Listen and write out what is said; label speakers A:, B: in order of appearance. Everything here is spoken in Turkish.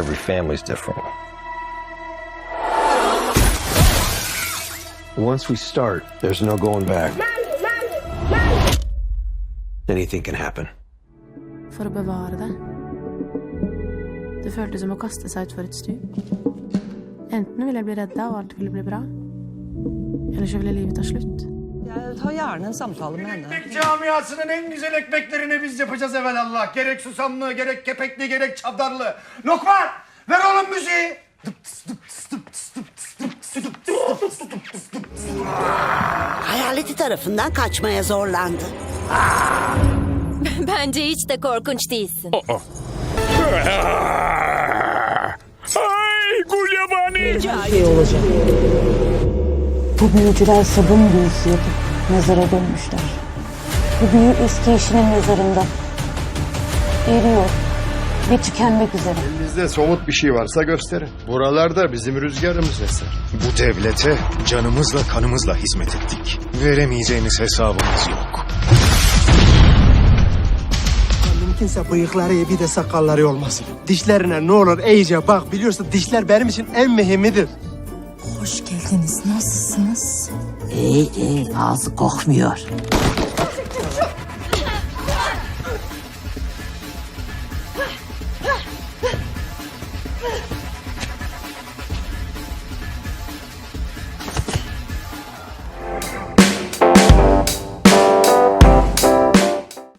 A: family's different. Once we start, there's no going back. Anything can happen.
B: For å bevare det. Det føltes som å kaste seg utfor et stup. Enten ville jeg bli redda, og alt ville bli bra. Eller så ville livet ta slutt.
C: Jeg tar gjerne en samtale med henne.
D: Ekmek camiasının en güzel ekmeklerini biz yapacağız evelallah. Gerek susamlı, gerek kepekli, gerek çavdarlı. Lokman, ver oğlum müziği.
E: Hayaleti tarafından kaçmaya zorlandı.
F: Bence hiç de korkunç değilsin.
G: Ay Gulyabani!
H: şey olacak. Bu büyücüler sabun büyüsü yapıp mezara dönmüşler. Bu büyü eski eşinin mezarında. Eriyor ve tükenmek üzere.
I: Elinizde somut bir şey varsa gösterin. Buralarda bizim rüzgarımız eser.
G: Bu devlete canımızla kanımızla hizmet ettik. Veremeyeceğimiz hesabımız yok.
J: Mümkünse bıyıkları iyi bir de sakalları olmasın. Dişlerine ne olur iyice bak. Biliyorsun dişler benim için en mühimidir.
H: Hoş geldiniz. Nasılsınız?
E: İyi iyi ağzı kokmuyor.